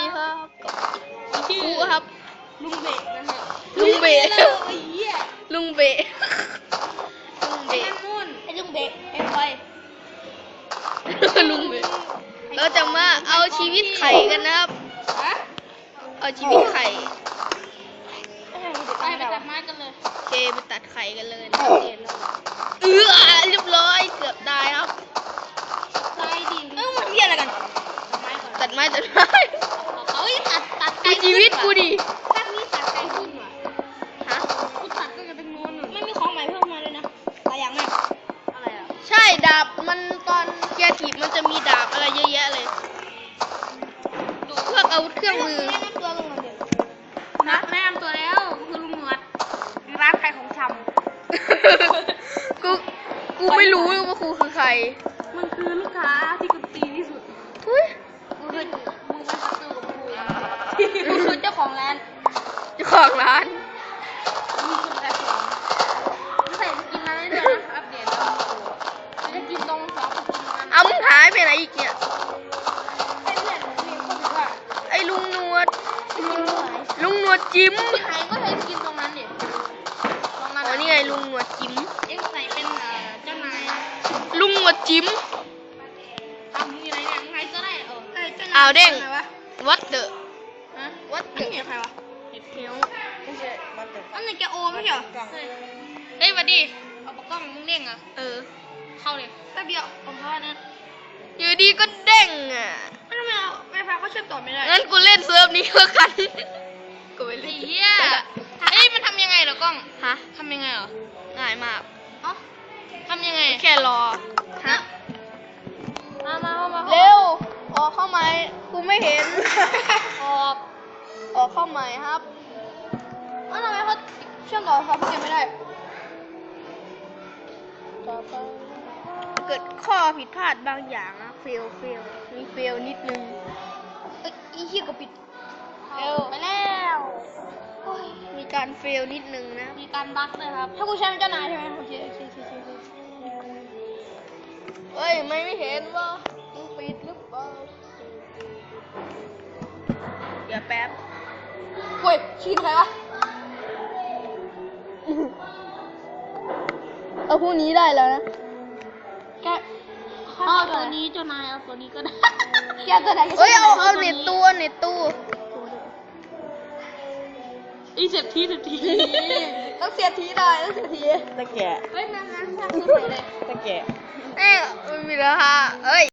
ดีครับชื่อกูครับ ลุงเบะนะฮะลุงเบะ ฮ้ยไอ้เหี้ยลุงเบะ ลุงไอ้เบะ นั่นนู่นไอ้ลุงเบะไอ้บอยลุงเบะ เราจะมาเอาชีวิตไข่กันนะครับ ฮะเอาชีวิตไข่ไปไปตัดไม้กันเลยโอเคไปตัดไข่กันเลยนะเรียนแล้วเออเรียบร้อยเกือบตายครับตายดิเอ้ามันเหี้ยอะไรกันตัดไม้ก่อนตัดไม้ตัดไม้ เฮ้ยตัดตัด ดูชีวิตกูดิ ภาคนี้ตัดไกลขึ้นว่ะ ฮะ กูตัดก็จะเป็นนู้น ไม่มีของใหม่เพิ่มมาเลยนะหลายอย่างมาก อะไรอะ ใช่ดาบมันตอนเกียร์ทีมันจะมีดาบอะไรเยอะแยะเลยพวกอาวุธเครื่องมือแนะนำตัวลุงหน่อยเดี๋ยวนัดแนะนำตัวแล้วคือลุงหนวดร้านขายของชกูกูไม่รู้ว่าครูคือใครำมันคือลูกค้าที่กุตีที่สุดทุยมึงคือมึงเป็นศัตรูกับกูอะกูคือเจ้าของร้าน เจ้าของร้าน มึงคือแพลตฟอร์มมึงใส่สกินนั้นได้ด้วยนะอัปเดตแล้วจะกินตรงสองสกิน นั้นเอามึงหายไปไหนอีกเนี่ยไอ้เพื่อนผมมีคนบอกว่าไอ้ลุงหนวด กินหวายลุงหนวดจิ้มหายก็ใช้สกินตรงนั้นดิตรงนั้นอ๋อนี่ไงลุงหนวดจิ้ม เอ็งใส่เป็นเอ่อเจ้านายลุงหนวดจิ้ม ทำยังไงเนี่ยมึงใครก็ได้เออเอ้ยเจ้านายอ้าวเด้ง อะไรวะ what the ฮะ what นี่ the ใครวะเห็ดเขียวไม่ใช่มันเด็กอันนี้แกโอไม่ใช่เหรอเฮ้ยเฮ้ยหวัดดีเอาปากกล้องมึงเด้งเหรอะเออ เข้าเลยแป๊บเดียวผมพลาดนะ อยู่ดีก็เด้งอะไม่ทำไมเอาไฟฟ้าเขาเชื่อมต่อไม่ได้งั้นกูเล่นเซิร์ฟนี้แล้วกันกูไปไอ้เล่นเหี้ยเฮ้ยมันทำยังไงเหรอกล้องฮะทำยังไงเหรอง่ายมากเอ้าทำยังไงแค่รอฮะมามามามาเร็วออกเข้าไหมกูไม่เห็นออกออกเข้าไหมครับอ้าวทำไมเขาเชื่อมต่อเขาเชื่อมไม่ได้ เกิดข้อผิดพลาดบางอย่างนะเฟลเฟลมีเฟลนิดนึงเอ้ยอีเหี้ยก็ปิดเร็วไปแล้วโอ้ยมีการเฟลนิดนึงนะมีการบั๊กด้วยครับ ถ้ากูใช้เป็นเจ้านายใช่ไหมโอเคโอเคโอเคโอเคเอ้ยไม่ไม่เห็นว่ามึงปิดหรือเปล่าเดี๋ยวแป๊บเฮ้ยชีนใครวะเอาพวกนี้ได้แล้วนะ แกเอาตัวนี้เจ้านายเอาตัวนี้ก็ได้แกตัวไหนเอ้ยเอาเอาเน็ตตู้เอาเน็ตตู้อีเจ็บทีเจ็บทีต้องเสียทีหน่อยต้องเสียทีตะแกะเฮ้ยนั่นนั่นนั่นคือใส่เลยตะแกะเอ้ยไม่มีแล้วค่ะเอ้ย